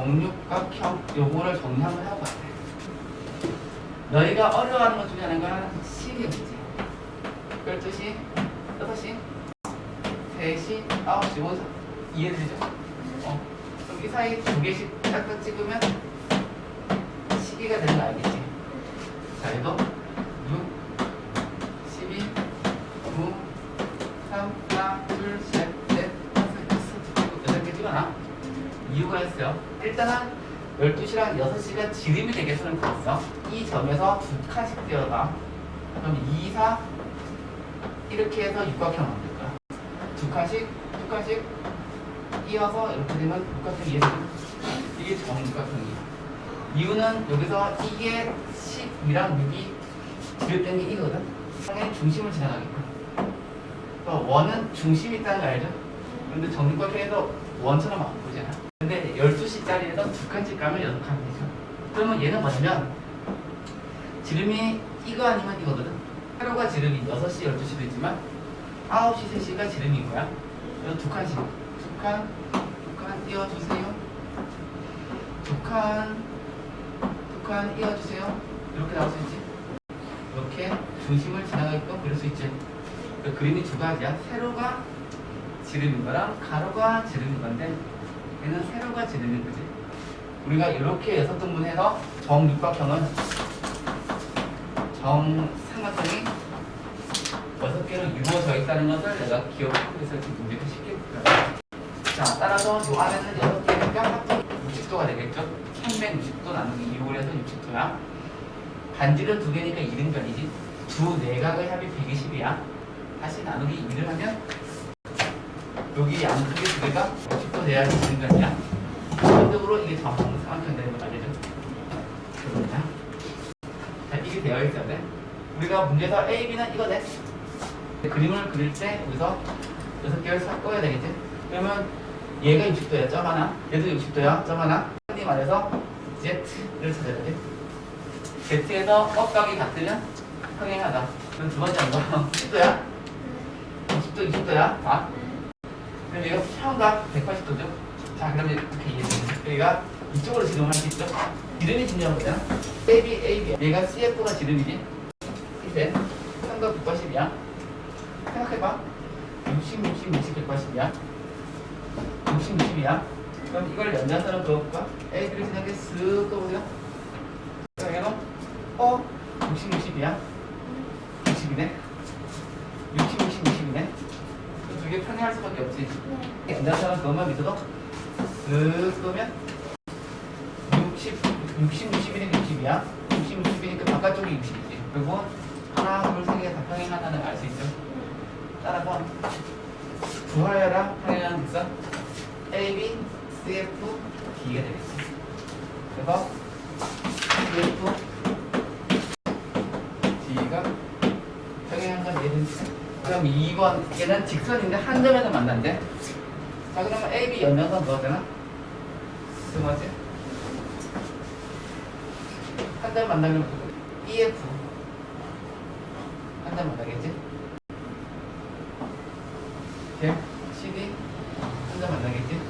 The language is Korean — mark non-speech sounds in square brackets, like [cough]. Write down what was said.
정육각형 요거를 정리 한번 해보고 가야 돼. 너희가 어려워하는 것 중에 하나가 시계 문제. 12시, 6시, 3시, 9시, 5시. 이해되죠? 어. 그럼 이 사이 두 개씩 딱딱 찍으면 시계가 되는 거 알겠지? 자, 얘도 6, 12, 9, 3, 4, 둘, 셋, 넷, 다섯, 여섯, 여덟 개 찍어놔. 이유가 있어요. 일단은 12시랑 6시가 지름이 되겠다는 거였어. 이 점에서 두 칸씩 띄어가. 그럼 2, 4 이렇게 해서 육각형 만들 거야. 두 칸씩, 두 칸씩 이어서 이렇게 되면 육각형 이해되죠? 이게 정육각형이야. 이유는 여기서 이게 12랑 6이 지름된 게 이거든. 당연히 중심을 지나가겠고. 또 원은 중심이 있다는 거 알죠? 근데 정육각형에도 원처럼 안 보잖아. 근데 12시짜리에서 두 가면 여섯 칸 되죠. 그러면 얘는 뭐냐면 지름이 이거 아니면 이거거든. 하루가 지름이 6시, 12시도 있지만 9시, 3시가 지름인 거야. 그래서 두 칸씩. 두 칸, 두 칸 띄워주세요. 두 칸, 두 칸 띄워주세요. 이렇게 나올 수 있지. 이렇게 중심을 지나가게끔 그릴 수 있지. 그 그림이 두 가지야. 세로가 지름인 거랑 가로가 지름인 건데 얘는 세로가 지름인 거지. 우리가 이렇게 여섯 등분해서 정육각형은 정삼각형이 여섯 개로 이루어져 있다는 것을 내가 기억하고 있어서 문제가 쉽게 풀어요. 자, 따라서 요 안에는 여섯 개니까 합동 60도가 되겠죠? 360도 나누기 2를 해서 60도야. 반지름 두 개니까 2등변이지. 두 내각의 합이 120이야. 다시 나누기 2를 하면 여기 양쪽의 두 개가 60도 돼야지 2등변이야. 기본적으로 이게 정삼각형 되는 거 알겠죠? 그렇냐? 자, 이게 되어 있어야 돼. 우리가 문제에서 A, B는 이거네. 그림을 그릴 때 여기서 여섯 개를 섞어야 되겠지? 그러면 얘가 60도야, 점 하나. 얘도 60도야, 점 하나. 흔히 말해서 Z를 찾아야 돼. Z에서 꺾각이 같으면 평행하다. 그럼 두 번째 거 10도야? 60도, 20도야. 봐. [laughs] 그럼 얘가 평각 180도죠? 자, 그러면 이렇게 이해되죠? 여기가 이쪽으로 지름할 수 있죠? 지름이 중요한 거잖아. AB, AB. 얘가 CF가 지름이지? 이제 평각 180이야. 생각해봐. 60, 60, 60, 180이야. 60, 60이야. 그럼 이걸 연장선으로 그어볼까? AB를 생각해 쓱 떠보세요. 자, 얘는 어? 60, 60이야. 60이네. 60, 60, 60이네. 평행할 수밖에 없지. 연장선은 그것만 믿어도 쓱 끄면 60, 60, 60이니까 60이야. 60, 60이니까 바깥쪽이 60이지. 그리고 하나, 둘, 세 개가 다 평행하다는 걸 알 수 있죠. 따라서 부하여라 평행하는 직선 A, B, CF, D가 되겠지. 그래서 CF, D가 평행한 건 얘는 그럼 2번 얘는 직선인데 한 점에서 만난대. 자 그러면 A, B 연장선 그거잖아. 그 맞지? 한점 만나면 EF 한 점 만나겠지? 이렇게 CD 한 점 만나겠지?